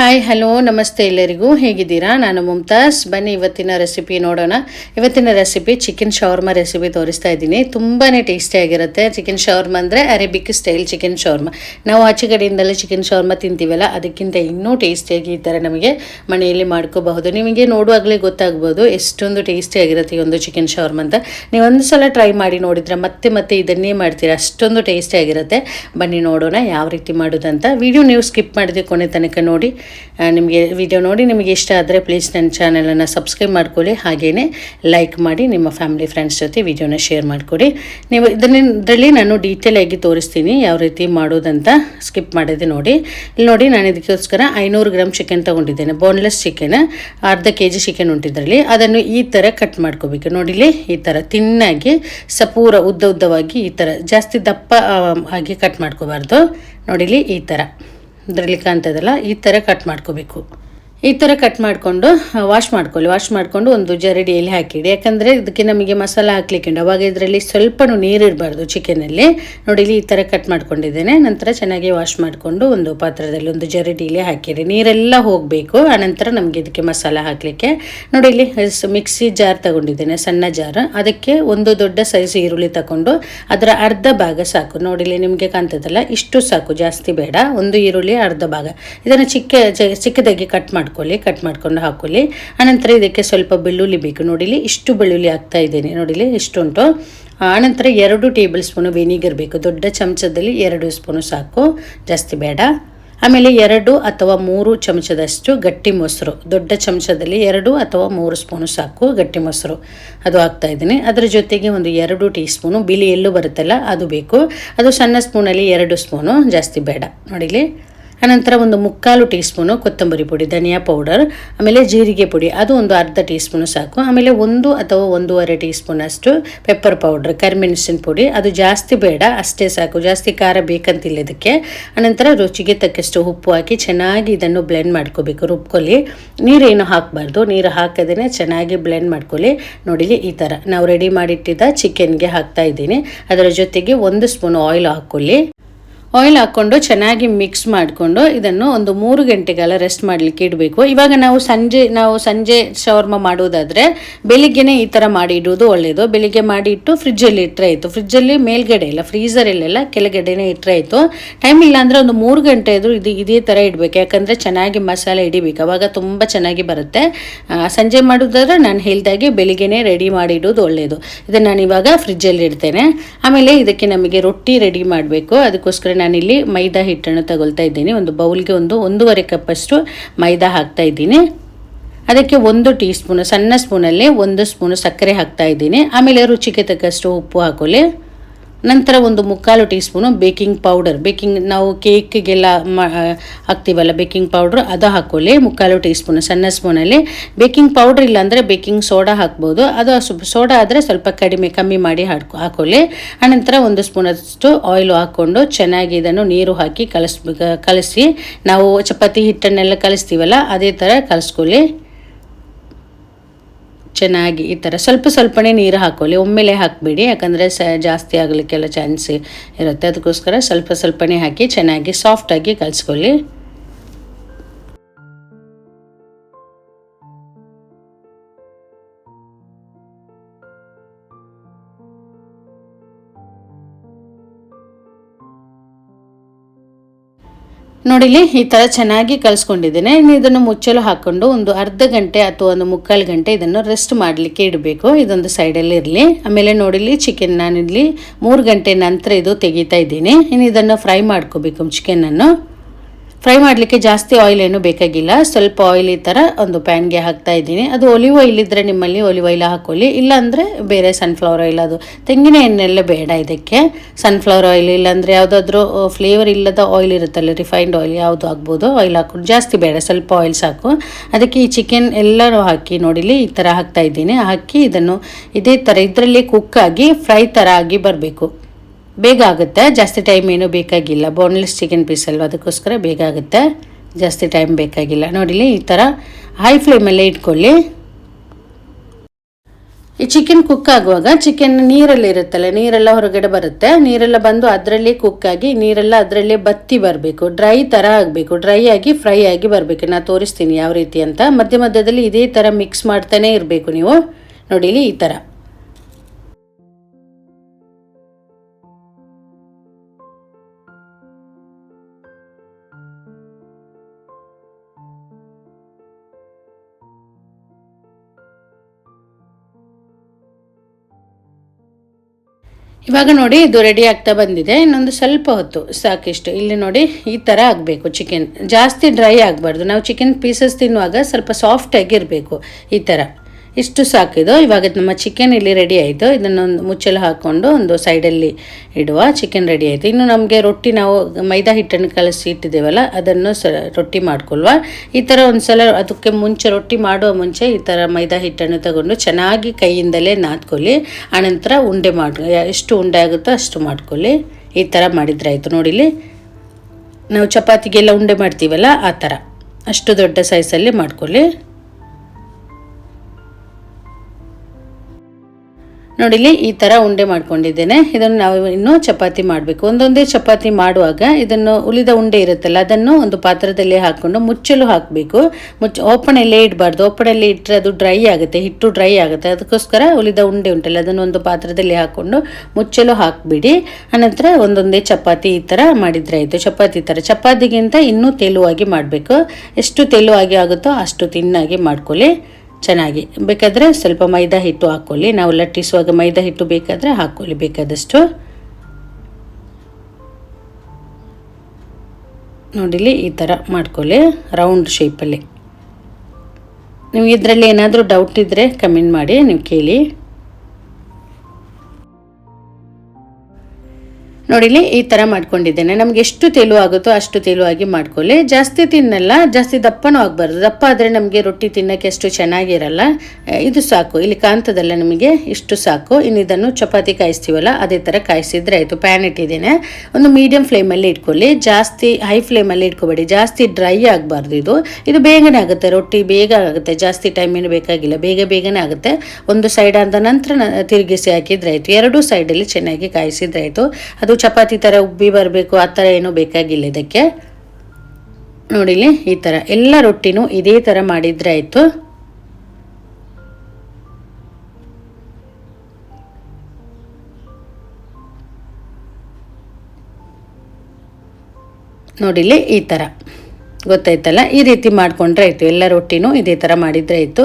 Hi hello ನಮಸ್ತೆ ಎಲ್ಲರಿಗೂ. ಹೇಗಿದ್ದೀರಾ? ನಾನು ಮುಮ್ತಾಜ್ ಬನ್ನಿ, ಇವತ್ತಿನ ರೆಸಿಪಿ ನೋಡೋಣ. ಇವತ್ತಿನ ರೆಸಿಪಿ ಚಿಕನ್ ಶವರ್ಮ ರೆಸಿಪಿ ತೋರಿಸ್ತಾ ಇದ್ದೀನಿ. ತುಂಬಾ ಟೇಸ್ಟಿಯಾಗಿರುತ್ತೆ ಚಿಕನ್ ಶವರ್ಮ ಅಂದರೆ ಅರೇಬಿಕ್ ಸ್ಟೈಲ್ ಚಿಕನ್ ಶವರ್ಮ ನಾವು ಆಚೆ ಕಡೆಯಿಂದಲೇ ಚಿಕನ್ ಶವರ್ಮ ತಿಂತೀವಲ್ಲ, ಅದಕ್ಕಿಂತ ಇನ್ನೂ ಟೇಸ್ಟಿಯಾಗಿ ಈ ಥರ ನಮಗೆ ಮನೆಯಲ್ಲಿ ಮಾಡ್ಕೋಬಹುದು. ನಿಮಗೆ ನೋಡುವಾಗಲೇ ಗೊತ್ತಾಗ್ಬೋದು ಎಷ್ಟೊಂದು ಟೇಸ್ಟಿಯಾಗಿರುತ್ತೆ ಈ ಒಂದು ಚಿಕನ್ ಶವರ್ಮ ಅಂತ. ನೀವು ಒಂದು ಸಲ ಟ್ರೈ ಮಾಡಿ ನೋಡಿದ್ರೆ ಮತ್ತೆ ಮತ್ತೆ ಇದನ್ನೇ ಮಾಡ್ತೀರಾ. ಅಷ್ಟೊಂದು ಟೇಸ್ಟಿಯಾಗಿರುತ್ತೆ ಬನ್ನಿ, ನೋಡೋಣ ಯಾವ ರೀತಿ ಮಾಡೋದಂತ. ವಿಡಿಯೋ ನೀವು ಸ್ಕಿಪ್ ಮಾಡಿದೆ ಕೊನೆ ತನಕ ನೋಡಿ. ನಿಮಗೆ ವಿಡಿಯೋ ನೋಡಿ ನಿಮಗೆ ಇಷ್ಟ ಆದರೆ ಪ್ಲೀಸ್ ನನ್ನ ಚಾನಲನ್ನು ಸಬ್ಸ್ಕ್ರೈಬ್ ಮಾಡ್ಕೊಳ್ಳಿ. ಹಾಗೆಯೇ ಲೈಕ್ ಮಾಡಿ ನಿಮ್ಮ ಫ್ಯಾಮಿಲಿ ಫ್ರೆಂಡ್ಸ್ ಜೊತೆ ವಿಡಿಯೋನ ಶೇರ್ ಮಾಡಿಕೊಡಿ. ನೀವು ಇದರಲ್ಲಿ ನಾನು ಡೀಟೇಲ್ ಆಗಿ ತೋರಿಸ್ತೀನಿ ಯಾವ ರೀತಿ ಮಾಡೋದಂತ ಸ್ಕಿಪ್ ಮಾಡಿದೆ ನೋಡಿ. ಇಲ್ಲಿ ನೋಡಿ ನಾನು ಇದಕ್ಕೋಸ್ಕರ ಐನೂರು ಗ್ರಾಮ್ ಚಿಕನ್ ತೊಗೊಂಡಿದ್ದೇನೆ. ಬೋನ್ಲೆಸ್ ಚಿಕನ್ ಅರ್ಧ ಕೆ ಜಿ ಚಿಕನ್ ಉಂಟಿದ್ರಲ್ಲಿ ಅದನ್ನು ಈ ಥರ ಕಟ್ ಮಾಡ್ಕೋಬೇಕು. ನೋಡಿಲಿ ಈ ಥರ ತಿನ್ನಾಗಿ ಸಪೂರ ಉದ್ದ ಉದ್ದವಾಗಿ ಈ ಥರ ಜಾಸ್ತಿ ದಪ್ಪ ಆಗಿ ಕಟ್ ಮಾಡ್ಕೋಬಾರ್ದು. ನೋಡಿಲಿ ಈ ಥರ ಇದರಲ್ಲಿ ಕಾಣ್ತದಲ್ಲ ಈ ಥರ ಕಟ್ ಮಾಡ್ಕೋಬೇಕು. ಈ ಥರ ಕಟ್ ಮಾಡಿಕೊಂಡು ವಾಶ್ ಮಾಡ್ಕೊಳ್ಳಿ. ವಾಶ್ ಮಾಡಿಕೊಂಡು ಒಂದು ಜರಡಿಯಲ್ಲಿ ಹಾಕಿಡಿ. ಯಾಕಂದರೆ ಇದಕ್ಕೆ ನಮಗೆ ಮಸಾಲ ಹಾಕ್ಲಿಕ್ಕೆ ಉಂಟು ಅವಾಗ ಇದರಲ್ಲಿ ಸ್ವಲ್ಪನೂ ನೀರು ಇರಬಾರ್ದು ಚಿಕನಲ್ಲಿ ನೋಡಿ, ಇಲ್ಲಿ ಈ ಥರ ಕಟ್ ಮಾಡ್ಕೊಂಡಿದ್ದೇನೆ. ನಂತರ ಚೆನ್ನಾಗಿ ವಾಶ್ ಮಾಡಿಕೊಂಡು ಒಂದು ಪಾತ್ರದಲ್ಲಿ ಒಂದು ಜರಡಿಯಲ್ಲಿ ಹಾಕಿರಿ ನೀರೆಲ್ಲ ಹೋಗಬೇಕು. ಆನಂತರ ನಮಗೆ ಇದಕ್ಕೆ ಮಸಾಲ ಹಾಕಲಿಕ್ಕೆ. ನೋಡಿ, ಇಲ್ಲಿ ಮಿಕ್ಸಿ ಜಾರ್ ತಗೊಂಡಿದ್ದೇನೆ, ಸಣ್ಣ ಜಾರ್ ಅದಕ್ಕೆ ಒಂದು ದೊಡ್ಡ ಸೈಜ್ ಈರುಳ್ಳಿ ತಗೊಂಡು, ಅದರ ಅರ್ಧ ಭಾಗ ಸಾಕು. ನೋಡಿ, ಇಲ್ಲಿ ನಿಮಗೆ ಕಾಣ್ತದಲ್ಲ, ಇಷ್ಟು ಸಾಕು. ಜಾಸ್ತಿ ಬೇಡ. ಒಂದು ಈರುಳ್ಳಿ ಅರ್ಧ ಭಾಗ. ಇದನ್ನು ಚಿಕ್ಕ ಚಿಕ್ಕದಾಗಿ ಕಟ್ ಮಾಡ್ಕೊಳ್ಳಿ ಕಟ್ ಮಾಡ್ಕೊಂಡು ಹಾಕೊಳ್ಳಿ. ಆನಂತರ ಇದಕ್ಕೆ ಸ್ವಲ್ಪ ಬೆಳ್ಳುಳ್ಳಿ ಬೇಕು. ನೋಡಿಲಿ ಇಷ್ಟು ಬೆಳ್ಳುಳ್ಳಿ ಹಾಕ್ತಾ ಇದ್ದೀನಿ. ನೋಡಿಲಿ ಇಷ್ಟುಂಟು ಆನಂತರ ಎರಡು ಟೇಬಲ್ ಸ್ಪೂನು ವಿನಿಗರ್ ಬೇಕು. ದೊಡ್ಡ ಚಮಚದಲ್ಲಿ ಎರಡು ಸ್ಪೂನು ಸಾಕು. ಜಾಸ್ತಿ ಬೇಡ. ಆಮೇಲೆ ಎರಡು ಅಥವಾ ಮೂರು ಚಮಚದಷ್ಟು ಗಟ್ಟಿ ಮೊಸರು. ದೊಡ್ಡ ಚಮಚದಲ್ಲಿ ಎರಡು ಅಥವಾ ಮೂರು ಸ್ಪೂನು ಸಾಕು ಗಟ್ಟಿ ಮೊಸರು. ಅದು ಹಾಕ್ತಾ ಇದ್ದೀನಿ. ಅದರ ಜೊತೆಗೆ ಒಂದು ಎರಡು ಟೀ ಸ್ಪೂನು ಬಿಳಿ ಎಲ್ಲೂ ಬರುತ್ತಲ್ಲ, ಅದು ಬೇಕು. ಅದು ಸಣ್ಣ ಸ್ಪೂನಲ್ಲಿ ಎರಡು ಸ್ಪೂನು, ಜಾಸ್ತಿ ಬೇಡ. ನೋಡಿಲಿ ಅನಂತರ ಒಂದು ಮುಕ್ಕಾಲು ಟೀ ಸ್ಪೂನು ಕೊತ್ತಂಬರಿ ಪುಡಿ, ಧನಿಯಾ ಪೌಡರ್, ಆಮೇಲೆ ಜೀರಿಗೆ ಪುಡಿ, ಅದು ಒಂದು ಅರ್ಧ ಟೀ ಸ್ಪೂನು ಸಾಕು. ಆಮೇಲೆ ಒಂದು ಅಥವಾ ಒಂದೂವರೆ ಟೀ ಸ್ಪೂನ್ ಅಷ್ಟು ಪೆಪ್ಪರ್ ಪೌಡ್ರ್ ಕರಿಮೆಣಸಿನ ಪುಡಿ, ಅದು ಜಾಸ್ತಿ ಬೇಡ, ಅಷ್ಟೇ ಸಾಕು. ಜಾಸ್ತಿ ಖಾರ ಬೇಕಂತಿಲ್ಲ ಇದಕ್ಕೆ. ಆನಂತರ ರುಚಿಗೆ ತಕ್ಕಷ್ಟು ಉಪ್ಪು ಹಾಕಿ ಚೆನ್ನಾಗಿ ಇದನ್ನು ಬ್ಲೆಂಡ್ ಮಾಡ್ಕೋಬೇಕು. ರುಬ್ಕೊಳ್ಳಿ. ನೀರೇನು ಹಾಕಬಾರ್ದು. ನೀರು ಹಾಕದೇ ಚೆನ್ನಾಗಿ ಬ್ಲೆಂಡ್ ಮಾಡ್ಕೊಳ್ಳಿ. ನೋಡಿ ಈ ಥರ ನಾವು ರೆಡಿ ಮಾಡಿಟ್ಟಿದ್ದ ಚಿಕನ್ಗೆ ಹಾಕ್ತಾ ಇದ್ದೀನಿ. ಅದರ ಜೊತೆಗೆ ಒಂದು ಸ್ಪೂನ್ ಆಯಿಲ್ ಹಾಕ್ಕೊಳ್ಳಿ. ಆಯಿಲ್ ಹಾಕ್ಕೊಂಡು ಚೆನ್ನಾಗಿ ಮಿಕ್ಸ್ ಮಾಡಿಕೊಂಡು ಇದನ್ನು ಒಂದು ಮೂರು ಗಂಟೆಗಾಲ ರೆಸ್ಟ್ ಮಾಡಲಿಕ್ಕೆ ಇಡಬೇಕು. ಇವಾಗ ನಾವು ಸಂಜೆ ನಾವು ಸಂಜೆ ಶವರ್ಮ ಮಾಡುವುದಾದರೆ ಬೆಳಿಗ್ಗೆನೇ ಈ ಥರ ಮಾಡಿ ಇಡುವುದು ಒಳ್ಳೆಯದು ಬೆಳಿಗ್ಗೆ ಮಾಡಿ ಇಟ್ಟು ಫ್ರಿಜ್ಜಲ್ಲಿ ಇಟ್ಟರೆ ಆಯಿತು. ಫ್ರಿಜ್ಜಲ್ಲಿ ಮೇಲ್ಗಡೆ ಇಲ್ಲ ಫ್ರೀಸರಲ್ಲೆಲ್ಲ ಕೆಳಗಡೆನೇ ಇಟ್ಟರೆ ಆಯಿತು. ಟೈಮ್ ಇಲ್ಲ ಅಂದರೆ ಒಂದು ಮೂರು ಗಂಟೆ ಆದರೂ ಇದು ಇದೇ ಥರ ಇಡಬೇಕು. ಯಾಕಂದರೆ ಚೆನ್ನಾಗಿ ಮಸಾಲೆ ಹಿಡಿಬೇಕು. ಅವಾಗ ತುಂಬ ಚೆನ್ನಾಗಿ ಬರುತ್ತೆ. ಸಂಜೆ ಮಾಡೋದಾದ್ರೆ ನಾನು ಹೇಳಿದಾಗೆ ಬೆಳಿಗ್ಗೆನೇ ರೆಡಿ ಮಾಡಿ ಇಡೋದು ಒಳ್ಳೆಯದು ಇದನ್ನು ನಾನು ಇವಾಗ ಫ್ರಿಜ್ಜಲ್ಲಿ ಇಡ್ತೇನೆ. ಆಮೇಲೆ ಇದಕ್ಕೆ ನಮಗೆ ರೊಟ್ಟಿ ರೆಡಿ ಮಾಡಬೇಕು. ಅದಕ್ಕೋಸ್ಕರ ನಾನಿಲ್ಲಿ ಮೈದಾ ಹಿಟ್ಟನ್ನು ತಗೊಳ್ತಾ ಇದ್ದೀನಿ. ಒಂದು ಬೌಲ್ಗೆ ಒಂದು ಒಂದೂವರೆ ಕಪ್ಪಷ್ಟು ಮೈದಾ ಹಾಕ್ತಾ ಇದ್ದೀನಿ. ಅದಕ್ಕೆ ಒಂದು ಟೀ ಸ್ಪೂನು ಸಣ್ಣ ಸ್ಪೂನಲ್ಲಿ ಒಂದು ಸ್ಪೂನು ಸಕ್ಕರೆ ಹಾಕ್ತಾ ಇದ್ದೀನಿ. ಆಮೇಲೆ ರುಚಿಗೆ ತಕ್ಕಷ್ಟು ಉಪ್ಪು ಹಾಕೊಳ್ಳಿ. ನಂತರ ಒಂದು ಮುಕ್ಕಾಲು teaspoon baking powder. Baking ನಾವು ಕೇಕ್ಗೆಲ್ಲ ಹಾಕ್ತೀವಲ್ಲ ಬೇಕಿಂಗ್ ಪೌಡ್ರ್, ಅದು ಹಾಕ್ಕೊಳ್ಳಿ ಮುಕ್ಕಾಲು ಟೀ ಸ್ಪೂನು ಸಣ್ಣ ಸ್ಪೂನಲ್ಲಿ. ಬೇಕಿಂಗ್ ಪೌಡ್ರ್ ಇಲ್ಲಾಂದರೆ ಬೇಕಿಂಗ್ ಸೋಡಾ ಹಾಕ್ಬೋದು. ಅದು ಸೋಡಾ ಆದರೆ ಸ್ವಲ್ಪ ಕಡಿಮೆ, ಕಮ್ಮಿ ಮಾಡಿ ಹಾಕೊ ಹಾಕೊಳ್ಳಿ. ಆನಂತರ ಒಂದು ಸ್ಪೂನಷ್ಟು ಆಯಿಲ್ ಹಾಕ್ಕೊಂಡು ಚೆನ್ನಾಗಿ ಇದನ್ನು ನೀರು ಹಾಕಿ ಕಲಸ್ ಕಲಸಿ. ನಾವು ಚಪಾತಿ ಹಿಟ್ಟನ್ನೆಲ್ಲ ಕಲಿಸ್ತೀವಲ್ಲ, ಅದೇ ಥರ ಕಲಿಸ್ಕೊಳ್ಳಿ. ಚೆನ್ನಾಗಿ ಈ ಥರ ಸ್ವಲ್ಪ ಸ್ವಲ್ಪನೇ ನೀರು ಹಾಕೊಳ್ಳಿ. ಒಮ್ಮೆಲೆ ಹಾಕಬೇಡಿ. ಯಾಕಂದರೆ ಸ ಜಾಸ್ತಿ ಆಗಲಿಕ್ಕೆಲ್ಲ ಚಾನ್ಸ್ ಇರುತ್ತೆ. ಅದಕ್ಕೋಸ್ಕರ ಸ್ವಲ್ಪ ಸ್ವಲ್ಪನೇ ಹಾಕಿ ಚೆನ್ನಾಗಿ ಸಾಫ್ಟಾಗಿ ಕಲಿಸ್ಕೊಳ್ಳಿ. ನೋಡಿಲಿ ಈ ಥರ ಚೆನ್ನಾಗಿ ಕಲಿಸ್ಕೊಂಡಿದ್ದೇನೆ. ಇದನ್ನು ಮುಚ್ಚಲು ಹಾಕ್ಕೊಂಡು ಒಂದು ಅರ್ಧ ಗಂಟೆ ಅಥವಾ ಒಂದು ಮುಕ್ಕಾಲು ಗಂಟೆ ಇದನ್ನು ರೆಸ್ಟ್ ಮಾಡಲಿಕ್ಕೆ ಇಡಬೇಕು. ಇದೊಂದು ಸೈಡಲ್ಲಿ ಇರಲಿ. ಆಮೇಲೆ ನೋಡಿಲಿ ಚಿಕನ್ ನಾನಿಲ್ಲಿ ಮೂರು ಗಂಟೆ ನಂತರ ಇದು ತೆಗಿತಾ ಇದ್ದೀನಿ. ಇನ್ನು ಇದನ್ನು ಫ್ರೈ ಮಾಡ್ಕೋಬೇಕು ಚಿಕನನ್ನು. ಫ್ರೈ ಮಾಡಲಿಕ್ಕೆ ಜಾಸ್ತಿ ಆಯಿಲ್ ಏನು ಬೇಕಾಗಿಲ್ಲ. ಸ್ವಲ್ಪ ಆಯಿಲ್ ಈ ಥರ ಒಂದು ಪ್ಯಾನ್ಗೆ ಹಾಕ್ತಾ ಇದ್ದೀನಿ. ಅದು ಒಲಿವ್ ಆಯಿಲ್ ಇದ್ದರೆ ನಿಮ್ಮಲ್ಲಿ ಒಲಿವ್ ಆಯಿಲ್ ಹಾಕೊಳ್ಳಿ. ಇಲ್ಲಾಂದರೆ ಬೇರೆ ಸನ್ಫ್ಲವರ್ ಆಯಿಲ್ ಅದು. ತೆಂಗಿನ ಎಣ್ಣೆಲ್ಲ ಬೇಡ ಇದಕ್ಕೆ. ಸನ್ಫ್ಲವರ್ ಆಯಿಲ್ ಇಲ್ಲಾಂದರೆ ಯಾವುದಾದ್ರೂ ಫ್ಲೇವರ್ ಇಲ್ಲದ ಆಯಿಲ್ ಇರುತ್ತಲ್ಲ ರಿಫೈನ್ಡ್ ಆಯಿಲ್ ಯಾವುದು ಆಗ್ಬೋದು ಆಯಿಲ್ ಹಾಕೊಂಡು ಜಾಸ್ತಿ ಬೇಡ, ಸ್ವಲ್ಪ ಆಯಿಲ್ ಸಾಕು. ಅದಕ್ಕೆ ಈ ಚಿಕನ್ ಎಲ್ಲರೂ ಹಾಕಿ ನೋಡಿಲಿ ಈ ಥರ ಹಾಕ್ತಾ ಇದ್ದೀನಿ. ಹಾಕಿ ಇದನ್ನು ಇದೇ ಥರ, ಇದರಲ್ಲಿ ಕುಕ್ಕಾಗಿ ಫ್ರೈ ಥರ ಆಗಿ ಬರಬೇಕು. ಬೇಗ ಆಗುತ್ತೆ. ಜಾಸ್ತಿ ಟೈಮ್ ಏನೂ ಬೇಕಾಗಿಲ್ಲ. ಬೋನ್ಲೆಸ್ ಚಿಕನ್ ಪೀಸ್ ಅಲ್ವ? ಅದಕ್ಕೋಸ್ಕರ ಬೇಗ ಆಗುತ್ತೆ. ಜಾಸ್ತಿ ಟೈಮ್ ಬೇಕಾಗಿಲ್ಲ. ನೋಡಿಲಿ ಈ ಥರ ಹೈ ಫ್ಲೇಮಲ್ಲೇ ಇಟ್ಕೊಳ್ಳಿ. ಈ ಚಿಕನ್ ಕುಕ್ ಆಗುವಾಗ ಚಿಕನ್ ನೀರಲ್ಲಿ ಇರುತ್ತಲ್ಲ, ನೀರೆಲ್ಲ ಹೊರಗಡೆ ಬರುತ್ತೆ. ನೀರೆಲ್ಲ ಬಂದು ಅದರಲ್ಲೇ ಕುಕ್ ಆಗಿ, ನೀರೆಲ್ಲ ಅದರಲ್ಲೇ ಬತ್ತಿ ಬರಬೇಕು. ಡ್ರೈ ಥರ ಆಗಬೇಕು. ಡ್ರೈ ಆಗಿ ಫ್ರೈ ಆಗಿ ಬರಬೇಕು. ನಾನು ತೋರಿಸ್ತೀನಿ ಯಾವ ರೀತಿ ಅಂತ. ಮಧ್ಯ ಮಧ್ಯದಲ್ಲಿ ಇದೇ ಥರ ಮಿಕ್ಸ್ ಮಾಡ್ತಾನೆ ಇರಬೇಕು ನೀವು. ನೋಡಿಲಿ ಈ ಥರ ಇವಾಗ ನೋಡಿ ಇದು ರೆಡಿ ಆಗ್ತಾ ಬಂದಿದೆ. ಇನ್ನೊಂದು ಸ್ವಲ್ಪ ಹೊತ್ತು ಸಾಕಿಷ್ಟು. ಇಲ್ಲಿ ನೋಡಿ ಈ ಥರ ಆಗಬೇಕು ಚಿಕನ್ ಜಾಸ್ತಿ ಡ್ರೈ ಆಗಬಾರ್ದು. ನಾವು ಚಿಕನ್ ಪೀಸಸ್ ತಿನ್ನುವಾಗ ಸ್ವಲ್ಪ ಸಾಫ್ಟಾಗಿರಬೇಕು ಈ ಥರ ಇಷ್ಟು ಸಾಕಿದು ಇವಾಗ ನಮ್ಮ ಚಿಕನ್ ಇಲ್ಲಿ ರೆಡಿ ಆಯಿತು. ಇದನ್ನೊಂದು ಮುಚ್ಚಲು ಹಾಕ್ಕೊಂಡು ಒಂದು ಸೈಡಲ್ಲಿ ಇಡುವ ಚಿಕನ್ ರೆಡಿ ಆಯಿತು. ಇನ್ನು ನಮಗೆ ರೊಟ್ಟಿ ನಾವು ಮೈದಾ ಹಿಟ್ಟನ್ನು ಕಲಸಿ ಇಟ್ಟಿದ್ದೇವಲ್ಲ, ಅದನ್ನು ಸ ರೊಟ್ಟಿ ಮಾಡ್ಕೊಳ್ವಾ ಈ ಥರ ಒಂದು ಸಲ ಅದಕ್ಕೆ ಮುಂಚೆ ರೊಟ್ಟಿ ಮಾಡುವ ಮುಂಚೆ ಈ ಥರ ಮೈದಾ ಹಿಟ್ಟನ್ನು ತಗೊಂಡು ಚೆನ್ನಾಗಿ ಕೈಯಿಂದಲೇ ನಾದ್ಕೊಳ್ಳಿ. ಆನಂತರ ಉಂಡೆ ಮಾಡಿ, ಎಷ್ಟು ಉಂಡೆ ಆಗುತ್ತೋ ಅಷ್ಟು ಮಾಡ್ಕೊಳ್ಳಿ. ಈ ಥರ ಮಾಡಿದ್ರೆ ಆಯಿತು ನೋಡಿಲಿ ನಾವು ಚಪಾತಿಗೆಲ್ಲ ಉಂಡೆ ಮಾಡ್ತೀವಲ್ಲ, ಆ ಥರ ಅಷ್ಟು ದೊಡ್ಡ ಸೈಜಲ್ಲಿ ಮಾಡ್ಕೊಳ್ಳಿ. ನೋಡಿಲಿ ಈ ಥರ ಉಂಡೆ ಮಾಡ್ಕೊಂಡಿದ್ದೇನೆ. ಇದನ್ನು ನಾವು ಇನ್ನು ಚಪಾತಿ ಮಾಡಬೇಕು. ಒಂದೊಂದೇ ಚಪಾತಿ ಮಾಡುವಾಗ ಇದನ್ನು ಉಳಿದ ಉಂಡೆ ಇರುತ್ತಲ್ಲ, ಅದನ್ನು ಒಂದು ಪಾತ್ರದಲ್ಲಿ ಹಾಕ್ಕೊಂಡು ಮುಚ್ಚಲು ಹಾಕಬೇಕು. ಮುಚ್ಚ ಓಪಣೆಯಲ್ಲೇ ಇಡಬಾರ್ದು. ಓಪಣೆಯಲ್ಲಿ ಇಟ್ಟರೆ ಅದು ಡ್ರೈ ಆಗುತ್ತೆ, ಹಿಟ್ಟು ಡ್ರೈ ಆಗುತ್ತೆ. ಅದಕ್ಕೋಸ್ಕರ ಉಳಿದ ಉಂಡೆ ಉಂಟಲ್ಲ, ಅದನ್ನು ಒಂದು ಪಾತ್ರದಲ್ಲಿ ಹಾಕ್ಕೊಂಡು ಮುಚ್ಚಲು ಹಾಕಿಬಿಡಿ. ಆನಂತರ ಒಂದೊಂದೇ ಚಪಾತಿ ಈ ಥರ ಮಾಡಿದರೆ ಆಯಿತು. ಚಪಾತಿ ಥರ ಚಪಾತಿಗಿಂತ ಇನ್ನೂ ತೆಳುವಾಗಿ ಮಾಡಬೇಕು. ಎಷ್ಟು ತೆಳುವಾಗಿ ಆಗುತ್ತೋ ಅಷ್ಟು ತಿನ್ನಾಗಿ ಮಾಡ್ಕೊಳ್ಳಿ. ಚೆನ್ನಾಗಿ. ಬೇಕಾದರೆ ಸ್ವಲ್ಪ ಮೈದಾ ಹಿಟ್ಟು ಹಾಕ್ಕೊಳ್ಳಿ ನಾವು ಲಟ್ಟಿಸುವಾಗ ಮೈದಾ ಹಿಟ್ಟು ಬೇಕಾದರೆ ಹಾಕ್ಕೊಳ್ಳಿ ಬೇಕಾದಷ್ಟು. ನೋಡಿಲಿ ಈ ಥರ ಮಾಡ್ಕೊಳ್ಳಿ. ರೌಂಡ್ ಶೇಪಲ್ಲಿ. ನೀವು ಇದರಲ್ಲಿ ಏನಾದರೂ ಡೌಟ್ ಇದ್ದರೆ ಕಮೆಂಟ್ ಮಾಡಿ, ನೀವು ಕೇಳಿ. ನೋಡಿಲಿ ಈ ಥರ ಮಾಡ್ಕೊಂಡಿದ್ದೇನೆ. ನಮ್ಗೆ ಎಷ್ಟು ತೆಲು ಆಗುತ್ತೋ ಅಷ್ಟು ತೆಲುವಾಗಿ ಮಾಡ್ಕೊಳ್ಳಿ. ಜಾಸ್ತಿ ತಿನ್ನಲ್ಲ, ಜಾಸ್ತಿ ದಪ್ಪನೂ ಆಗಬಾರ್ದು. ದಪ್ಪ ಆದರೆ ನಮಗೆ ರೊಟ್ಟಿ ತಿನ್ನೋಕ್ಕೆ ಅಷ್ಟು ಚೆನ್ನಾಗಿರಲ್ಲ. ಇದು ಸಾಕು. ಇಲ್ಲಿ ಕಾಂತದಲ್ಲ ನಮಗೆ ಇಷ್ಟು ಸಾಕು. ಇನ್ನು ಇದನ್ನು ಚಪಾತಿ ಕಾಯಿಸ್ತೀವಲ್ಲ, ಅದೇ ಥರ ಕಾಯಿಸಿದ್ರೆ ಆಯಿತು. ಪ್ಯಾನ್ ಇಟ್ಟಿದ್ದೇನೆ. ಒಂದು ಮೀಡಿಯಂ ಫ್ಲೇಮಲ್ಲಿ ಇಟ್ಕೊಳ್ಳಿ. ಜಾಸ್ತಿ ಹೈ ಫ್ಲೇಮಲ್ಲಿ ಇಟ್ಕೊಬೇಡಿ. ಜಾಸ್ತಿ ಡ್ರೈ ಆಗಬಾರ್ದು ಇದು. ಇದು ಬೇಗನೆ ಆಗುತ್ತೆ. ರೊಟ್ಟಿ ಬೇಗ ಆಗುತ್ತೆ. ಜಾಸ್ತಿ ಟೈಮ್ ಏನು ಬೇಕಾಗಿಲ್ಲ. ಬೇಗ ಬೇಗನೆ ಆಗುತ್ತೆ. ಒಂದು ಸೈಡ್ ಆದ ನಂತರ ತಿರುಗಿಸಿ ಹಾಕಿದ್ರೆ ಆಯಿತು. ಎರಡೂ ಸೈಡಲ್ಲಿ ಚೆನ್ನಾಗಿ ಕಾಯಿಸಿದ್ರೆ ಆಯಿತು. ಅದು ಚಪಾತಿ ಥರ ಉಬ್ಬಿ ಬರಬೇಕು, ಆ ಥರ ಏನೂ ಬೇಕಾಗಿಲ್ಲ ಇದಕ್ಕೆ. ನೋಡಿಲಿ ಈ ಥರ ಎಲ್ಲ ರೊಟ್ಟಿನೂ ಇದೇ ಥರ ಮಾಡಿದ್ರೆ ಆಯಿತು. ನೋಡಿಲಿ ಈ ಥರ ಗೊತ್ತಾಯ್ತಲ್ಲ? ಈ ರೀತಿ ಮಾಡಿಕೊಂಡ್ರೆ ಆಯಿತು, ಎಲ್ಲ ರೊಟ್ಟಿನೂ ಇದೇ ಥರ ಮಾಡಿದ್ರೆ ಆಯಿತು.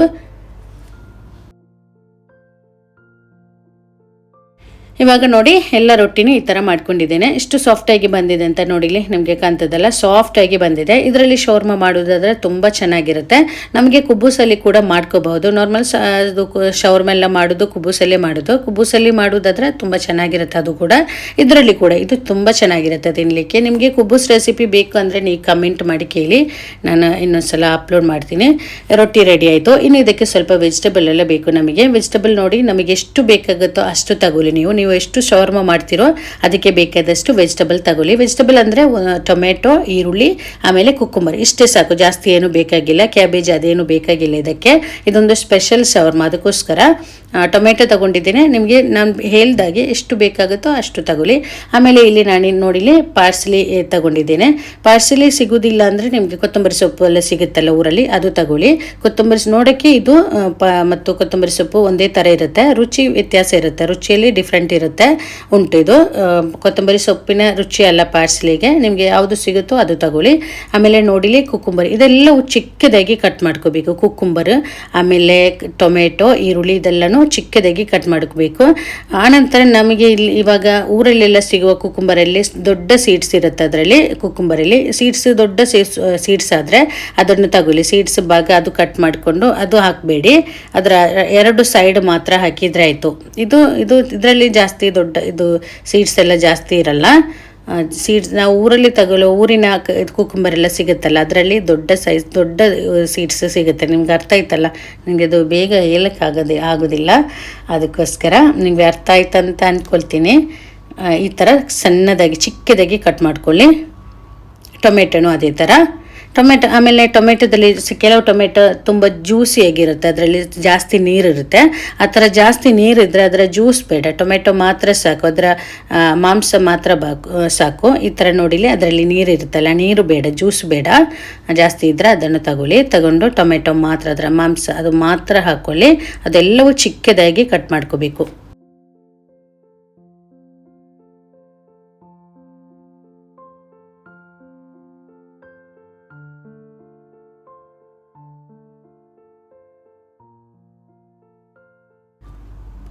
ಇವಾಗ ನೋಡಿ ಎಲ್ಲ ರೊಟ್ಟಿನೂ ಈ ಥರ ಮಾಡ್ಕೊಂಡಿದ್ದೇನೆ. ಎಷ್ಟು ಸಾಫ್ಟಾಗಿ ಬಂದಿದೆ ಅಂತ ನೋಡಿಲಿ ನಿಮಗೆ ಕಾಣ್ತದಲ್ಲ. ಸಾಫ್ಟಾಗಿ ಬಂದಿದೆ. ಇದರಲ್ಲಿ ಶೋರ್ಮ ಮಾಡೋದಾದರೆ ತುಂಬ ಚೆನ್ನಾಗಿರುತ್ತೆ. ನಮಗೆ ಕುಬ್ಬೂಸಲ್ಲಿ ಕೂಡ ಮಾಡ್ಕೋಬಹುದು. ನಾರ್ಮಲ್ ಅದು ಶೌರ್ಮೆಲ್ಲ ಮಾಡೋದು ಕುಬ್ಬೂಸಲ್ಲೇ ಮಾಡೋದು. ಕುಬ್ಬೂಸಲ್ಲಿ ಮಾಡೋದಾದರೆ ತುಂಬ ಚೆನ್ನಾಗಿರುತ್ತೆ ಅದು ಕೂಡ. ಇದರಲ್ಲಿ ಕೂಡ ಇದು ತುಂಬ ಚೆನ್ನಾಗಿರುತ್ತೆ ತಿನ್ನಲಿಕ್ಕೆ ನಿಮಗೆ ಕುಬ್ಬೂಸ್ ರೆಸಿಪಿ ಬೇಕು ಅಂದರೆ ನೀವು ಕಮೆಂಟ್ ಮಾಡಿ ಕೇಳಿ. ನಾನು ಇನ್ನೊಂದ್ಸಲ ಅಪ್ಲೋಡ್ ಮಾಡ್ತೀನಿ. ರೊಟ್ಟಿ ರೆಡಿ ಆಯಿತು. ಇನ್ನು ಇದಕ್ಕೆ ಸ್ವಲ್ಪ ವೆಜಿಟೇಬಲ್ ಎಲ್ಲ ಬೇಕು ನಮಗೆ. ವೆಜಿಟೇಬಲ್ ನೋಡಿ ನಮಗೆ ಎಷ್ಟು ಬೇಕಾಗುತ್ತೋ ಅಷ್ಟು ತಗೊಳ್ಳಿ ನೀವು. ನೀವು ಎಷ್ಟು ಶವರ್ಮ ಮಾಡ್ತೀರೋ ಅದಕ್ಕೆ ಬೇಕಾದಷ್ಟು ವೆಜಿಟಬಲ್ ತಗೊಳ್ಳಿ. ವೆಜಿಟಬಲ್ ಅಂದರೆ ಟೊಮೆಟೊ ಈರುಳ್ಳಿ, ಆಮೇಲೆ ಕುಕ್ಕುಂಬರ್. ಇಷ್ಟೇ ಸಾಕು. ಜಾಸ್ತಿ ಏನು ಬೇಕಾಗಿಲ್ಲ. ಕ್ಯಾಬೇಜ್ ಅದೇನು ಬೇಕಾಗಿಲ್ಲ ಇದಕ್ಕೆ. ಇದೊಂದು ಸ್ಪೆಷಲ್ ಶವರ್ಮ. ಅದಕ್ಕೋಸ್ಕರ ಟೊಮೆಟೊ ತಗೊಂಡಿದ್ದೀನಿ. ನಿಮಗೆ ನಾನು ಹೇಳ್ದಾಗೆ ಎಷ್ಟು ಬೇಕಾಗುತ್ತೋ ಅಷ್ಟು ತಗೊಳ್ಳಿ. ಆಮೇಲೆ ಇಲ್ಲಿ ನಾನು ನೋಡಿಲಿ ಪಾರ್ಸಲಿ ತಗೊಂಡಿದ್ದೇನೆ. ಪಾರ್ಸಲಿ ಸಿಗೋದಿಲ್ಲ ಅಂದರೆ ನಿಮಗೆ ಕೊತ್ತಂಬರಿ ಸೊಪ್ಪು ಎಲ್ಲ ಸಿಗುತ್ತಲ್ಲ ಊರಲ್ಲಿ, ಅದು ತಗೊಳ್ಳಿ. ಕೊತ್ತಂಬರಿ ನೋಡೋಕ್ಕೆ ಇದು ಮತ್ತು ಕೊತ್ತಂಬರಿ ಸೊಪ್ಪು ಒಂದೇ ಥರ ಇರುತ್ತೆ. ರುಚಿ ವ್ಯತ್ಯಾಸ ಇರುತ್ತೆ. ರುಚಿಯಲ್ಲಿ ಡಿಫ್ರೆಂಟ್ ಇರುತ್ತೆ. ಉಂಟು ಇದು. ಕೊತ್ತಂಬರಿ ಸೊಪ್ಪಿನ ರುಚಿ ಅಲ್ಲ ಪಾರ್ಸಲಿಗೆ ನಿಮಗೆ ಯಾವುದು ಸಿಗುತ್ತೋ ಅದು ತಗೊಳ್ಳಿ. ಆಮೇಲೆ ನೋಡಿಲಿ ಕುಕ್ಕುಂಬರ್ ಇದೆಲ್ಲವೂ ಚಿಕ್ಕದಾಗಿ ಕಟ್ ಮಾಡ್ಕೋಬೇಕು. ಕುಕ್ಕುಂಬರ್ ಆಮೇಲೆ ಟೊಮೆಟೊ, ಈರುಳ್ಳಿ ಇದೆಲ್ಲನೂ ಚಿಕ್ಕದಾಗಿ ಕಟ್ ಮಾಡ್ಕೋಬೇಕು. ಆನಂತರ ನಮಗೆ ಇಲ್ಲಿ ಇವಾಗ ಊರಲ್ಲೆಲ್ಲ ಸಿಗುವ ಕುಕ್ಕುಂಬರಲ್ಲಿ ದೊಡ್ಡ ಸೀಡ್ಸ್ ಇರುತ್ತೆ ಅದರಲ್ಲಿ. ಕುಕ್ಕುಂಬರಲ್ಲಿ ಸೀಡ್ಸ್ ದೊಡ್ಡ ಸೀಡ್ಸ್ ಸೀಡ್ಸ್ ಆದರೆ ಅದನ್ನು ತಗೊಳ್ಳಿ. ಸೀಡ್ಸ್ ಭಾಗ ಅದು ಕಟ್ ಮಾಡಿಕೊಂಡು ಅದು ಹಾಕಬೇಡಿ. ಅದರ ಎರಡು ಸೈಡ್ ಮಾತ್ರ ಹಾಕಿದರೆ ಆಯಿತು. ಇದು ಇದು ಇದರಲ್ಲಿ ಜಾಸ್ತಿ ದೊಡ್ಡ ಇದು ಸೀಡ್ಸ್ ಎಲ್ಲ ಜಾಸ್ತಿ ಇರಲ್ಲ. ಸೀಡ್ಸ್ ನಾವು ಊರಲ್ಲಿ ತಗೊಳ್ಳೋ ಊರಿನ ಕುಕುಂಬರ್ ಎಲ್ಲ ಸಿಗುತ್ತಲ್ಲ, ಅದರಲ್ಲಿ ದೊಡ್ಡ ಸೈಜ್ ದೊಡ್ಡ ಸೀಡ್ಸ್ ಸಿಗುತ್ತೆ. ನಿಮ್ಗೆ ಅರ್ಥ ಆಯ್ತಲ್ಲ? ನಿಮಗೆ ಅದು ಬೇಗ ಹೇಳೋಕ್ಕಾಗೋದೇ ಆಗೋದಿಲ್ಲ. ಅದಕ್ಕೋಸ್ಕರ ನಿಮಗೆ ಅರ್ಥ ಆಯ್ತಂತ ಅಂದ್ಕೊಳ್ತೀನಿ ಈ ಥರ ಸಣ್ಣದಾಗಿ, ಚಿಕ್ಕದಾಗಿ ಕಟ್ ಮಾಡ್ಕೊಳ್ಳಿ. ಟೊಮೆಟೊನು ಅದೇ ಥರ ಟೊಮೆಟೊ, ಆಮೇಲೆ ಟೊಮೆಟೊದಲ್ಲಿ ಕೆಲವು ಟೊಮೆಟೊ ತುಂಬ ಜ್ಯೂಸಿಯಾಗಿರುತ್ತೆ ಅದರಲ್ಲಿ ಜಾಸ್ತಿ ನೀರಿರುತ್ತೆ. ಆ ಥರ ಜಾಸ್ತಿ ನೀರಿದ್ರೆ ಅದರ ಜ್ಯೂಸ್ ಬೇಡ, ಟೊಮೆಟೊ ಮಾತ್ರ ಸಾಕು, ಅದರ ಮಾಂಸ ಮಾತ್ರ ಸಾಕು. ಈ ಥರ ನೋಡಿಲಿ ಅದರಲ್ಲಿ ನೀರು ಇರುತ್ತಲ್ಲ ನೀರು ಬೇಡ, ಜ್ಯೂಸ್ ಬೇಡ. ಜಾಸ್ತಿ ಇದ್ದರೆ ಅದನ್ನು ತಗೊಳ್ಳಿ, ತಗೊಂಡು ಟೊಮೆಟೊ ಮಾತ್ರ, ಅದರ ಮಾಂಸ ಅದು ಮಾತ್ರ ಹಾಕ್ಕೊಳ್ಳಿ, ಅದೆಲ್ಲವೂ ಚಿಕ್ಕದಾಗಿ ಕಟ್ ಮಾಡ್ಕೋಬೇಕು.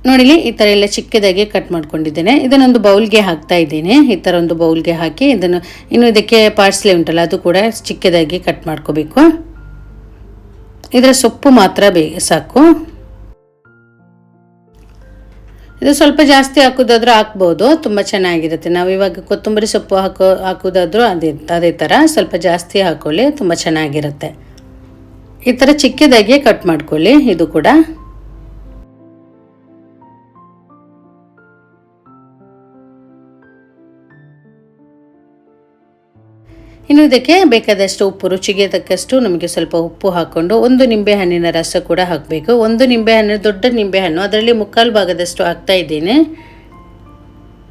ನೋಡಿಲಿ ಈ ಥರ ಎಲ್ಲ ಚಿಕ್ಕದಾಗಿ ಕಟ್ ಮಾಡ್ಕೊಂಡಿದ್ದೇನೆ. ಇದನ್ನೊಂದು ಬೌಲ್ಗೆ ಹಾಕ್ತಾ ಇದ್ದೀನಿ. ಈ ಥರ ಒಂದು ಬೌಲ್ಗೆ ಹಾಕಿ ಇದನ್ನು ಇನ್ನು ಇದಕ್ಕೆ ಪಾರ್ಸ್ಲೆ ಉಂಟಲ್ಲ, ಅದು ಕೂಡ ಚಿಕ್ಕದಾಗಿ ಕಟ್ ಮಾಡ್ಕೋಬೇಕು. ಇದರ ಸೊಪ್ಪು ಮಾತ್ರ ಬೇ, ಸಾಕು. ಇದು ಸ್ವಲ್ಪ ಜಾಸ್ತಿ ಹಾಕೋದಾದ್ರೂ ಹಾಕ್ಬೋದು, ತುಂಬ ಚೆನ್ನಾಗಿರುತ್ತೆ. ನಾವು ಇವಾಗ ಕೊತ್ತಂಬರಿ ಸೊಪ್ಪು ಹಾಕೋ, ಹಾಕೋದಾದ್ರೂ ಅದೇ ಅದೇ ಥರ ಸ್ವಲ್ಪ ಜಾಸ್ತಿ ಹಾಕೊಳ್ಳಿ, ತುಂಬ ಚೆನ್ನಾಗಿರುತ್ತೆ. ಈ ಥರ ಚಿಕ್ಕದಾಗಿ ಕಟ್ ಮಾಡ್ಕೊಳ್ಳಿ, ಇದು ಕೂಡ. ಇನ್ನು ಇದಕ್ಕೆ ಬೇಕಾದಷ್ಟು ಉಪ್ಪು, ರುಚಿಗೆ ತಕ್ಕಷ್ಟು ನಮಗೆ ಸ್ವಲ್ಪ ಉಪ್ಪು ಹಾಕ್ಕೊಂಡು ಒಂದು ನಿಂಬೆಹಣ್ಣಿನ ರಸ ಕೂಡ ಹಾಕಬೇಕು. ಒಂದು ನಿಂಬೆಹಣ್ಣು ದೊಡ್ಡ ನಿಂಬೆಹಣ್ಣು ಅದರಲ್ಲಿ ಮುಕ್ಕಾಲು ಭಾಗದಷ್ಟು ಹಾಕ್ತಾ ಇದ್ದೀನಿ.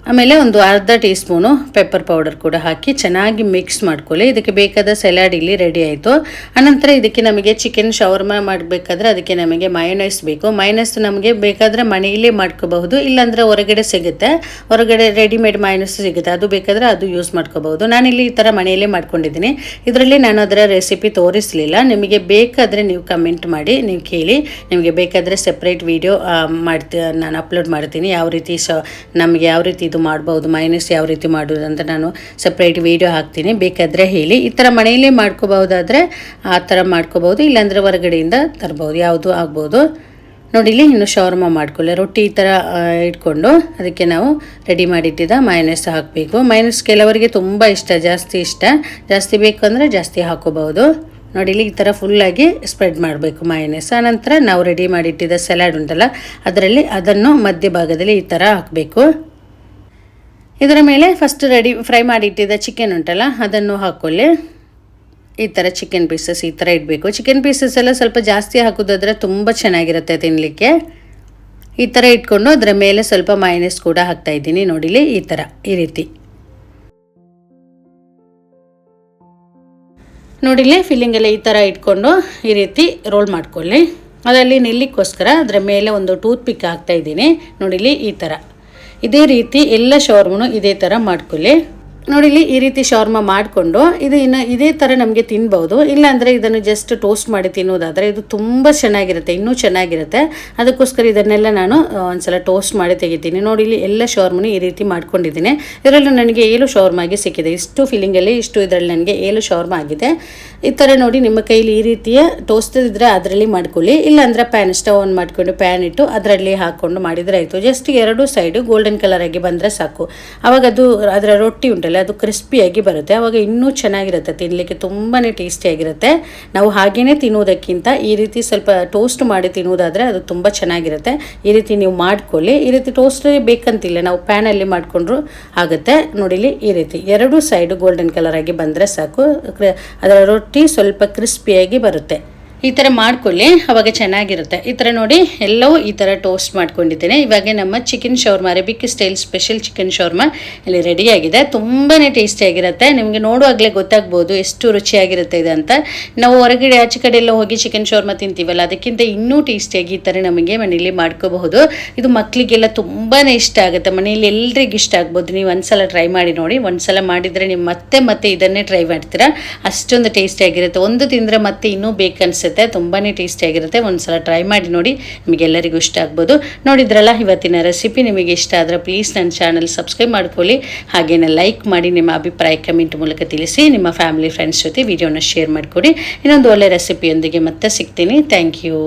ಆಮೇಲೆ ಒಂದು ಅರ್ಧ ಟೀ ಸ್ಪೂನು ಪೆಪ್ಪರ್ ಪೌಡರ್ ಕೂಡ ಹಾಕಿ ಚೆನ್ನಾಗಿ ಮಿಕ್ಸ್ ಮಾಡ್ಕೊಳ್ಳಿ. ಇದಕ್ಕೆ ಬೇಕಾದ ಸೆಲಾಡ್ ಇಲ್ಲಿ ರೆಡಿ ಆಯಿತು. ಆನಂತರ ಇದಕ್ಕೆ ನಮಗೆ ಚಿಕನ್ ಶವರ್ಮ ಮಾಡಬೇಕಾದ್ರೆ ಅದಕ್ಕೆ ನಮಗೆ ಮಯೋನೈಸ್ ಬೇಕು. ಮಯೋನೈಸ್ ನಮಗೆ ಬೇಕಾದರೆ ಮನೆಯಲ್ಲೇ ಮಾಡ್ಕೋಬಹುದು, ಇಲ್ಲಾಂದರೆ ಹೊರಗಡೆ ಸಿಗುತ್ತೆ. ಹೊರಗಡೆ ರೆಡಿಮೇಡ್ ಮಯೋನೈಸ್ ಸಿಗುತ್ತೆ. ಅದು ಬೇಕಾದರೆ ಅದು ಯೂಸ್ ಮಾಡ್ಕೋಬಹುದು. ನಾನಿಲ್ಲಿ ಈ ಥರ ಮನೆಯಲ್ಲೇ ಮಾಡ್ಕೊಂಡಿದ್ದೀನಿ. ಇದರಲ್ಲಿ ನಾನು ಅದರ ರೆಸಿಪಿ ತೋರಿಸಲಿಲ್ಲ. ನಿಮಗೆ ಬೇಕಾದರೆ ನೀವು ಕಮೆಂಟ್ ಮಾಡಿ, ನೀವು ಕೇಳಿ. ನಿಮಗೆ ಬೇಕಾದರೆ ಸೆಪ್ರೇಟ್ ವಿಡಿಯೋ ಮಾಡ್ತೀ, ನಾನು ಅಪ್ಲೋಡ್ ಮಾಡ್ತೀನಿ. ಯಾವ ರೀತಿ ಸ, ನಮಗೆ ಯಾವ ರೀತಿ ಇದು ಮಾಡ್ಬೋದು ಮೈನಸ್ ಯಾವ ರೀತಿ ಮಾಡೋದು ಅಂತ ನಾನು ಸಪ್ರೇಟ್ ವಿಡಿಯೋ ಹಾಕ್ತೀನಿ. ಬೇಕಾದರೆ ಹೇಳಿ. ಈ ಥರ ಮನೆಯಲ್ಲೇ ಮಾಡ್ಕೋಬೋದಾದರೆ ಆ ಥರ ಮಾಡ್ಕೋಬೋದು ಇಲ್ಲಾಂದರೆ ಹೊರಗಡೆಯಿಂದ ತರ್ಬೋದು. ಯಾವುದು ಆಗ್ಬೋದು? ನೋಡಿಲಿ ಇನ್ನು ಶವರ್ಮ ಮಾಡ್ಕೊಳ್ಳಿ. ರೊಟ್ಟಿ ಈ ಥರ ಇಟ್ಕೊಂಡು ಅದಕ್ಕೆ ನಾವು ರೆಡಿ ಮಾಡಿಟ್ಟಿದ್ದ ಮೈನಸ್ ಹಾಕಬೇಕು. ಮೈನಸ್ ಕೆಲವರಿಗೆ ತುಂಬ ಇಷ್ಟ, ಜಾಸ್ತಿ ಇಷ್ಟ. ಜಾಸ್ತಿ ಬೇಕು ಅಂದರೆ ಜಾಸ್ತಿ ಹಾಕೋಬಹುದು. ನೋಡಿಲಿ ಈ ಥರ ಫುಲ್ಲಾಗಿ ಸ್ಪ್ರೆಡ್ ಮಾಡಬೇಕು ಮೈನಸ್ ಆನಂತರ ನಾವು ರೆಡಿ ಮಾಡಿಟ್ಟಿದ್ದ ಸಲಾಡ್ ಉಂಟಲ್ಲ, ಅದರಲ್ಲಿ ಅದನ್ನು ಮಧ್ಯಭಾಗದಲ್ಲಿ ಈ ಥರ ಹಾಕಬೇಕು. ಇದರ ಮೇಲೆ ಫಸ್ಟ್ ರೆಡಿ ಫ್ರೈ ಮಾಡಿಟ್ಟಿದ್ದ ಚಿಕನ್ ಉಂಟಲ್ಲ, ಅದನ್ನು ಹಾಕೊಳ್ಳಿ. ಈ ಥರ ಚಿಕನ್ ಪೀಸಸ್ ಈ ಥರ ಇಡಬೇಕು. ಚಿಕನ್ ಪೀಸಸ್ ಎಲ್ಲ ಸ್ವಲ್ಪ ಜಾಸ್ತಿ ಹಾಕೋದಾದ್ರೆ ತುಂಬ ಚೆನ್ನಾಗಿರುತ್ತೆ ತಿನ್ನಲಿಕ್ಕೆ ಈ ಥರ ಇಟ್ಕೊಂಡು ಅದರ ಮೇಲೆ ಸ್ವಲ್ಪ ಮೈನಸ್ ಕೂಡ ಹಾಕ್ತಾ ಇದ್ದೀನಿ ನೋಡಿಲಿ, ಈ ಥರ ಈ ರೀತಿ. ನೋಡಿಲಿ ಫಿಲ್ಲಿಂಗ್ ಎಲ್ಲ ಈ ಥರ ಇಟ್ಕೊಂಡು ಈ ರೀತಿ ರೋಲ್ ಮಾಡ್ಕೊಳ್ಳಿ. ಅದರಲ್ಲಿ ನಿಲ್ಲಿಕ್ಕೋಸ್ಕರ ಅದರ ಮೇಲೆ ಒಂದು ಟೂತ್ ಪಿಕ್ ಹಾಕ್ತಾ ಇದ್ದೀನಿ. ನೋಡಿಲಿ, ಈ ಥರ ಇದೇ ರೀತಿ ಎಲ್ಲ ಶವರ್ಮನು ಇದೇ ಥರ ಮಾಡ್ಕೊಳ್ಳಿ. ನೋಡಿಲಿ ಈ ರೀತಿ ಶವರ್ಮ ಮಾಡಿಕೊಂಡು ಇದು ಇನ್ನು ಇದೇ ಥರ ನಮಗೆ ತಿನ್ಬೋದು. ಇಲ್ಲಾಂದರೆ ಇದನ್ನು ಜಸ್ಟ್ ಟೋಸ್ಟ್ ಮಾಡಿ ತಿನ್ನೋದಾದರೆ ಇದು ತುಂಬ ಚೆನ್ನಾಗಿರುತ್ತೆ, ಇನ್ನೂ ಚೆನ್ನಾಗಿರುತ್ತೆ. ಅದಕ್ಕೋಸ್ಕರ ಇದನ್ನೆಲ್ಲ ನಾನು ಒಂದ್ಸಲ ಟೋಸ್ಟ್ ಮಾಡಿ ತೆಗಿತೀನಿ. ನೋಡಿ, ಇಲ್ಲಿ ಎಲ್ಲ ಶವರ್ಮನು ಈ ರೀತಿ ಮಾಡ್ಕೊಂಡಿದ್ದೀನಿ. ಇದರಲ್ಲಿ ನನಗೆ ಏಳು ಶವರ್ಮಾಗಿ ಸಿಕ್ಕಿದೆ. ಇಷ್ಟು ಫೀಲಿಂಗಲ್ಲಿ ಇಷ್ಟು ಇದರಲ್ಲಿ ನನಗೆ ಏಳು ಶವರ್ಮ ಆಗಿದೆ. ಈ ಥರ ನೋಡಿ, ನಿಮ್ಮ ಕೈಲಿ ಈ ರೀತಿಯ ಟೋಸ್ಟ್ ಇದ್ದರೆ ಅದರಲ್ಲಿ ಮಾಡ್ಕೊಳ್ಳಿ. ಇಲ್ಲಾಂದರೆ ಪ್ಯಾನ್ ಸ್ಟವ್ ಆನ್ ಮಾಡ್ಕೊಂಡು ಪ್ಯಾನ್ ಇಟ್ಟು ಅದರಲ್ಲಿ ಹಾಕ್ಕೊಂಡು ಮಾಡಿದರೆ ಆಯಿತು. ಜಸ್ಟ್ ಎರಡು ಸೈಡು ಗೋಲ್ಡನ್ ಕಲರ್ ಆಗಿ ಬಂದರೆ ಸಾಕು. ಅವಾಗ ಅದು, ಅದರ ರೊಟ್ಟಿ ಉಂಟಲ್ಲ ಅದು ಕ್ರಿಸ್ಪಿಯಾಗಿ ಬರುತ್ತೆ. ಆವಾಗ ಇನ್ನೂ ಚೆನ್ನಾಗಿರುತ್ತೆ ತಿನ್ನಲಿಕ್ಕೆ ತುಂಬಾ ಟೇಸ್ಟಿಯಾಗಿರುತ್ತೆ ನಾವು ಹಾಗೇನೆ ತಿನ್ನೋದಕ್ಕಿಂತ ಈ ರೀತಿ ಸ್ವಲ್ಪ ಟೋಸ್ಟ್ ಮಾಡಿ ತಿನ್ನೋದಾದರೆ ಅದು ತುಂಬ ಚೆನ್ನಾಗಿರುತ್ತೆ. ಈ ರೀತಿ ನೀವು ಮಾಡ್ಕೊಳ್ಳಿ. ಈ ರೀತಿ ಟೋಸ್ಟ್ ಬೇಕಂತಿಲ್ಲ, ನಾವು ಪ್ಯಾನಲ್ಲಿ ಮಾಡಿಕೊಂಡ್ರು ಆಗುತ್ತೆ. ನೋಡಿಲಿ, ಈ ರೀತಿ. ಎರಡೂ ಸೈಡು ಗೋಲ್ಡನ್ ಕಲರ್ ಆಗಿ ಬಂದರೆ ಸಾಕು. ಅದರ ರೊಟ್ಟಿ ಸ್ವಲ್ಪ ಕ್ರಿಸ್ಪಿಯಾಗಿ ಬರುತ್ತೆ. ಈ ಥರ ಮಾಡ್ಕೊಳ್ಳಿ, ಅವಾಗ ಚೆನ್ನಾಗಿರುತ್ತೆ. ಈ ಥರ ನೋಡಿ ಎಲ್ಲವೂ ಈ ಥರ ಟೋಸ್ಟ್ ಮಾಡ್ಕೊಂಡಿದ್ದೇನೆ. ಇವಾಗ ನಮ್ಮ chicken shawarma Arabic style special chicken shawarma ಇಲ್ಲಿ ರೆಡಿಯಾಗಿದೆ ತುಂಬಾ ಟೇಸ್ಟಿಯಾಗಿರುತ್ತೆ ನಿಮಗೆ ನೋಡುವಾಗಲೇ ಗೊತ್ತಾಗ್ಬೋದು ಎಷ್ಟು ರುಚಿಯಾಗಿರುತ್ತೆ ಇದು ಅಂತ. ನಾವು ಹೊರಗಡೆ, ಆಚೆ ಕಡೆ ಎಲ್ಲ ಹೋಗಿ ಚಿಕನ್ ಶೌರ್ಮ ತಿಂತೀವಲ್ಲ, ಅದಕ್ಕಿಂತ ಇನ್ನೂ ಟೇಸ್ಟಿಯಾಗಿ ಈ ಥರ ನಮಗೆ ಮನೇಲಿ ಮಾಡ್ಕೋಬಹುದು. ಇದು ಮಕ್ಕಳಿಗೆಲ್ಲ ತುಂಬಾ ಇಷ್ಟ ಆಗುತ್ತೆ. ಮನೆಯಲ್ಲಿ ಎಲ್ರಿಗೂ ಇಷ್ಟ ಆಗ್ಬೋದು. ನೀವು ಒಂದ್ಸಲ ಟ್ರೈ ಮಾಡಿ ನೋಡಿ. ಒಂದ್ಸಲ ಮಾಡಿದರೆ ನೀವು ಮತ್ತೆ ಮತ್ತೆ ಇದನ್ನೇ ಟ್ರೈ ಮಾಡ್ತೀರಾ. ಅಷ್ಟೊಂದು ಟೇಸ್ಟಿಯಾಗಿರುತ್ತೆ ಒಂದು ತಿಂದರೆ ಮತ್ತೆ ಇನ್ನೂ ಬೇಕನ್ಸುತ್ತೆ. ತುಂಬಾ ಟೇಸ್ಟಿಯಾಗಿರುತ್ತೆ ಒಂದ್ಸಲ ಟ್ರೈ ಮಾಡಿ ನೋಡಿ, ನಿಮಗೆಲ್ಲರಿಗೂ ಇಷ್ಟ ಆಗ್ಬೋದು. ನೋಡಿದ್ರಲ್ಲ, ಇವತ್ತಿನ ರೆಸಿಪಿ ನಿಮಗೆ ಇಷ್ಟ ಆದರೆ ಪ್ಲೀಸ್ ನನ್ನ ಚಾನಲ್ ಸಬ್ಸ್ಕ್ರೈಬ್ ಮಾಡ್ಕೊಳ್ಳಿ. ಹಾಗೇನೆ ಲೈಕ್ ಮಾಡಿ ನಿಮ್ಮ ಅಭಿಪ್ರಾಯ ಕಮೆಂಟ್ ಮೂಲಕ ತಿಳಿಸಿ, ನಿಮ್ಮ ಫ್ಯಾಮಿಲಿ ಫ್ರೆಂಡ್ಸ್ ಜೊತೆ ವಿಡಿಯೋನ ಶೇರ್ ಮಾಡಿಕೊಡಿ. ಇನ್ನೊಂದು ಒಳ್ಳೆ ರೆಸಿಪಿಯೊಂದಿಗೆ ಮತ್ತೆ ಸಿಗ್ತೀನಿ. Thank you